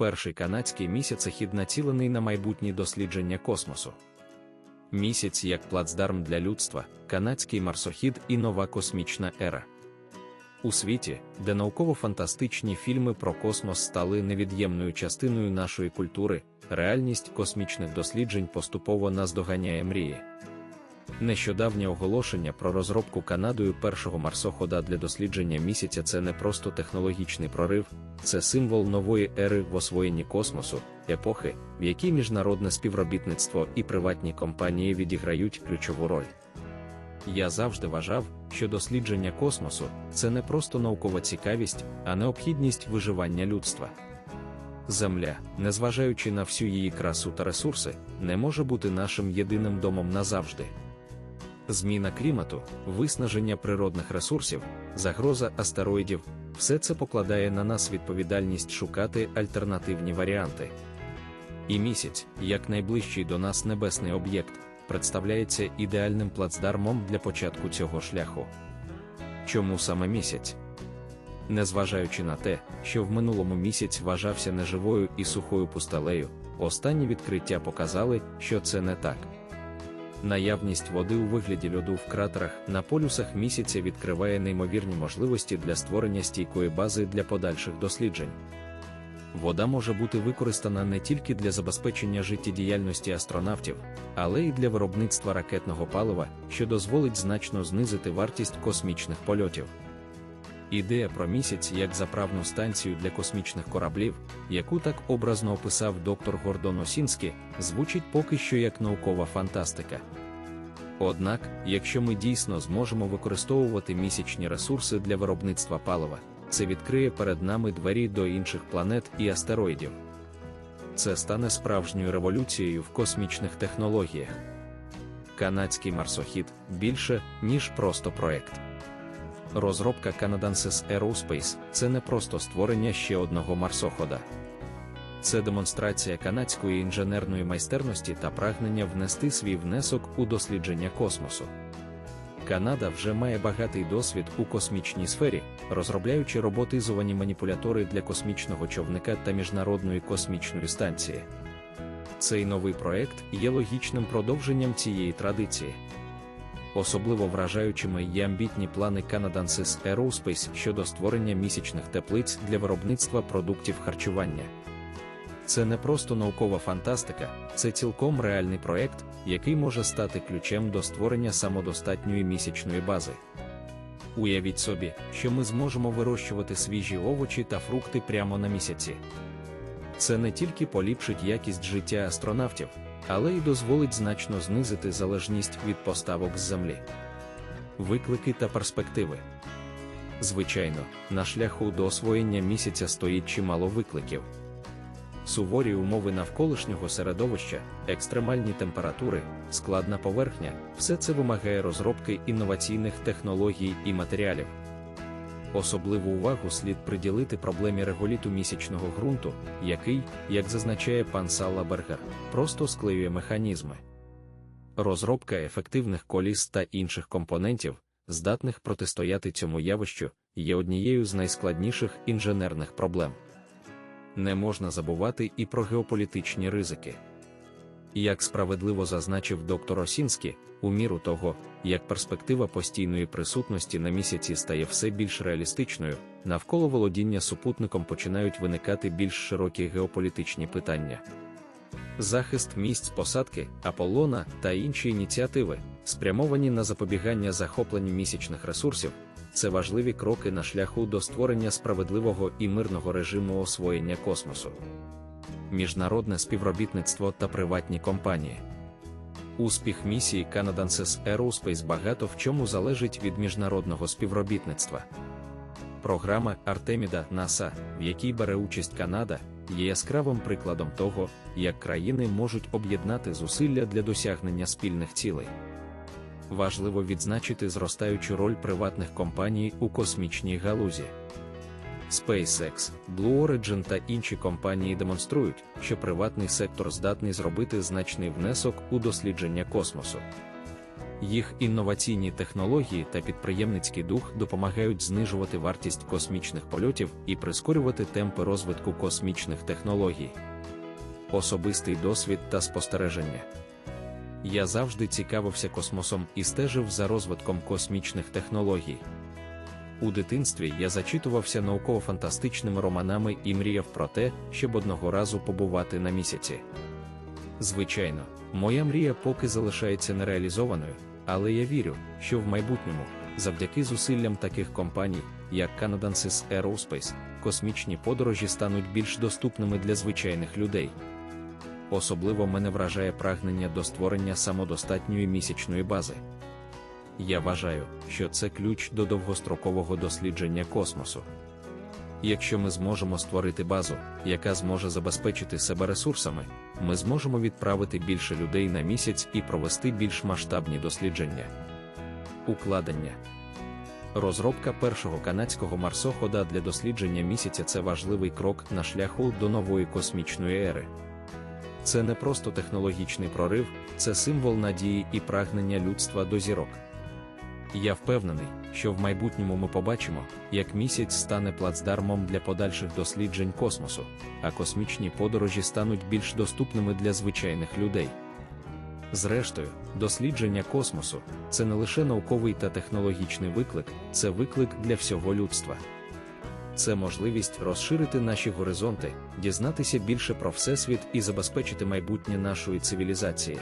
перший канадський місяцехід націлений на майбутні дослідження космосу. Місяць як плацдарм для людства, канадський марсохід і нова космічна ера. У світі, де науково-фантастичні фільми про космос стали невід'ємною частиною нашої культури, реальність космічних досліджень поступово наздоганяє мрії. Нещодавнє оголошення про розробку Канадою першого марсохода для дослідження місяця це не просто технологічний прорив, це символ нової ери в освоєнні космосу, епохи, в якій міжнародне співробітництво і приватні компанії відіграють ключову роль. Я завжди вважав, що дослідження космосу це не просто наукова цікавість, а необхідність виживання людства. Земля, незважаючи на всю її красу та ресурси, не може бути нашим єдиним домом назавжди. Зміна клімату, виснаження природних ресурсів, загроза астероїдів все це покладає на нас відповідальність шукати альтернативні варіанти. І місяць, як найближчий до нас небесний об'єкт, представляється ідеальним плацдармом для початку цього шляху. Чому саме місяць? Незважаючи на те, що в минулому місяць вважався неживою і сухою пустелею, останні відкриття показали, що це не так. Наявність води у вигляді льоду в кратерах на полюсах місяця відкриває неймовірні можливості для створення стійкої бази для подальших досліджень. Вода може бути використана не тільки для забезпечення життєдіяльності астронавтів, але й для виробництва ракетного палива, що дозволить значно знизити вартість космічних польотів. Ідея про місяць як заправну станцію для космічних кораблів, яку так образно описав доктор Гордон Осінський, звучить поки що як наукова фантастика. Однак, якщо ми дійсно зможемо використовувати місячні ресурси для виробництва палива, це відкриє перед нами двері до інших планет і астероїдів. Це стане справжньою революцією в космічних технологіях. Канадський марсохід більше, ніж просто проект. Розробка Canadensis Aerospace – це не просто створення ще одного марсохода. Це демонстрація канадської інженерної майстерності та прагнення внести свій внесок у дослідження космосу. Канада вже має багатий досвід у космічній сфері, розробляючи роботизовані маніпулятори для космічного човника та міжнародної космічної станції. Цей новий проект є логічним продовженням цієї традиції. Особливо вражаючими є амбітні плани Canadensis Aerospace щодо створення місячних теплиць для виробництва продуктів харчування. Це не просто наукова фантастика, це цілком реальний проект, який може стати ключем до створення самодостатньої місячної бази. Уявіть собі, що ми зможемо вирощувати свіжі овочі та фрукти прямо на місяці. Це не тільки поліпшить якість життя астронавтів, але й дозволить значно знизити залежність від поставок з землі. Виклики та перспективи. Звичайно, на шляху до освоєння місяця стоїть чимало викликів. Суворі умови навколишнього середовища, екстремальні температури, складна поверхня все це вимагає розробки інноваційних технологій і матеріалів. Особливу увагу слід приділити проблемі реголіту місячного ґрунту, який, як зазначає пан Саллабергер, просто склеює механізми. Розробка ефективних коліс та інших компонентів, здатних протистояти цьому явищу, є однією з найскладніших інженерних проблем. Не можна забувати і про геополітичні ризики. Як справедливо зазначив доктор Осінський, у міру того, як перспектива постійної присутності на місяці стає все більш реалістичною, навколо володіння супутником починають виникати більш широкі геополітичні питання. Захист місць посадки, Аполлона та інші ініціативи, спрямовані на запобігання захопленню місячних ресурсів, це важливі кроки на шляху до створення справедливого і мирного режиму освоєння космосу. Міжнародне співробітництво та приватні компанії. Успіх місії Canadensis Aerospace багато в чому залежить від міжнародного співробітництва. Програма Артеміда НАСА, в якій бере участь Канада, є яскравим прикладом того, як країни можуть об'єднати зусилля для досягнення спільних цілей. Важливо відзначити зростаючу роль приватних компаній у космічній галузі. SpaceX, Blue Origin та інші компанії демонструють, що приватний сектор здатний зробити значний внесок у дослідження космосу. Їх інноваційні технології та підприємницький дух допомагають знижувати вартість космічних польотів і прискорювати темпи розвитку космічних технологій. Особистий досвід та спостереження. Я завжди цікавився космосом і стежив за розвитком космічних технологій. У дитинстві я зачитувався науково-фантастичними романами і мріяв про те, щоб одного разу побувати на місяці. Звичайно, моя мрія поки залишається нереалізованою, але я вірю, що в майбутньому, завдяки зусиллям таких компаній, як Canadensis Aerospace, космічні подорожі стануть більш доступними для звичайних людей. Особливо мене вражає прагнення до створення самодостатньої місячної бази. Я вважаю, що це ключ до довгострокового дослідження космосу. Якщо ми зможемо створити базу, яка зможе забезпечити себе ресурсами, ми зможемо відправити більше людей на місяць і провести більш масштабні дослідження. Укладення розробка першого канадського марсохода для дослідження місяця це важливий крок на шляху до нової космічної ери. Це не просто технологічний прорив, це символ надії і прагнення людства до зірок. Я впевнений, що в майбутньому ми побачимо, як місяць стане плацдармом для подальших досліджень космосу, а космічні подорожі стануть більш доступними для звичайних людей. Зрештою, дослідження космосу це не лише науковий та технологічний виклик, це виклик для всього людства. Це можливість розширити наші горизонти, дізнатися більше про Всесвіт і забезпечити майбутнє нашої цивілізації.